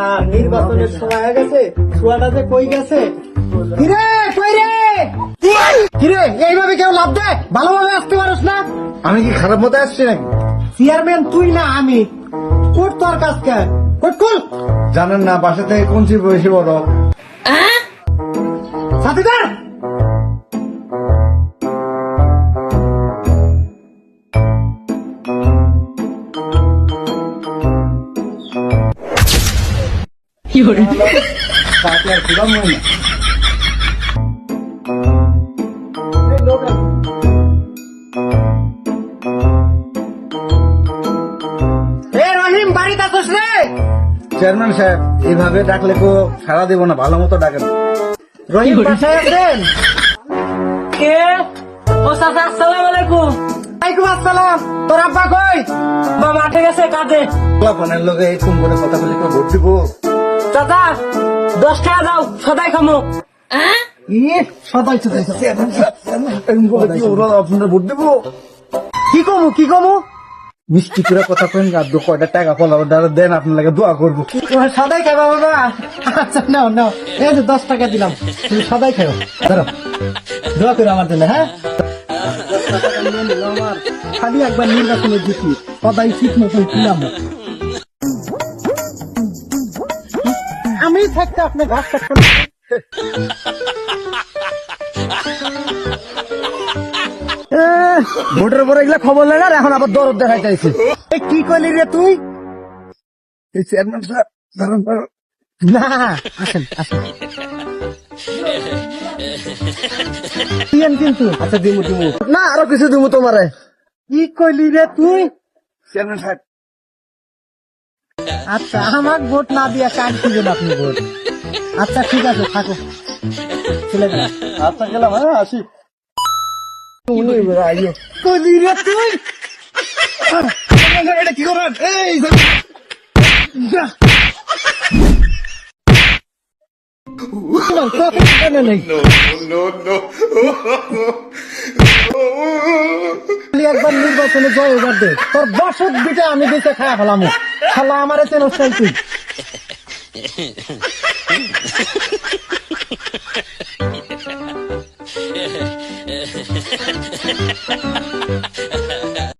আর নির্বাচনের সময় হয়ে গেছে ছোয়াটা যে কই গেছে? কিরে কই রে? কিরে এইভাবে কেউ লাভ দেয়? ভালোভাবে আসতে পারিস না? আমি কি খারাপ মতো আসছি নাকি? চেয়ারম্যান তুই না আমি। কোট তোর কাজ কে কোট কুল জানেন না বাসা থেকে কোন চিপ বেশি বড়? সাথীদার! রহিম বাড়িতে আসিস রে চেয়ারম্যান সাহেব এইভাবে ডাকলে কো সারা দেবো না ভালো মতো ডাকেন। রহিম বাসায় আছেন? কে? ও চাচা আসসালামু আলাইকুম। ওয়ালাইকুম আসসালাম। তোর আব্বা কই? বা মাঠে গেছে কাজে ফোনের লোকে এই ফোন করে কথা বলে কেউ ভোট দিব। চাচা দশ টাকা দাও সদাই খামো। ই সদাই সদাই ভোট দিব? কি কমু কি কমু? মিষ্টি করে কথা কেন আর কয়টা টাকা ফলাও দ্বারা দেন আপনার লাগে দোয়া করব। সদাই খাইবা বাবা। নাও নাও এই যে দশ টাকা দিলাম তুমি সদাই খাও। ধরো দোয়া করো আমার জন্য হ্যাঁ? খালি একবার নির্বাচনে জিতি সদাই ঠিক মতন কিনাম আমি থাকতে আপনি ঘাস কাটছেন ভোটের পরে এগুলা খবর নেই আর এখন আবার দরদ দেখাই চাইছে কি করলি রে তুই? চেয়ারম্যান দাঁড়ান না আসেন আসেন। কিন্তু। আচ্ছা দিমু দিমু। না আরও কিছু দিমু তোমারে। কি করলি রে তুই? চেয়ারম্যান সাহেব আচ্ছা আমার ভোট না দিয়া কাজ দিবেন আপনি ভোট আচ্ছা ঠিক আছে থাকো চলে গেলাম আচ্ছা গেলাম হ্যাঁ আসি কি করেন এই একবার নির্বাচনে জয় এবার দে। তোর বসত দিতে আমি দিতে খায়া ফেলাম। খালা আমার চেন তুই।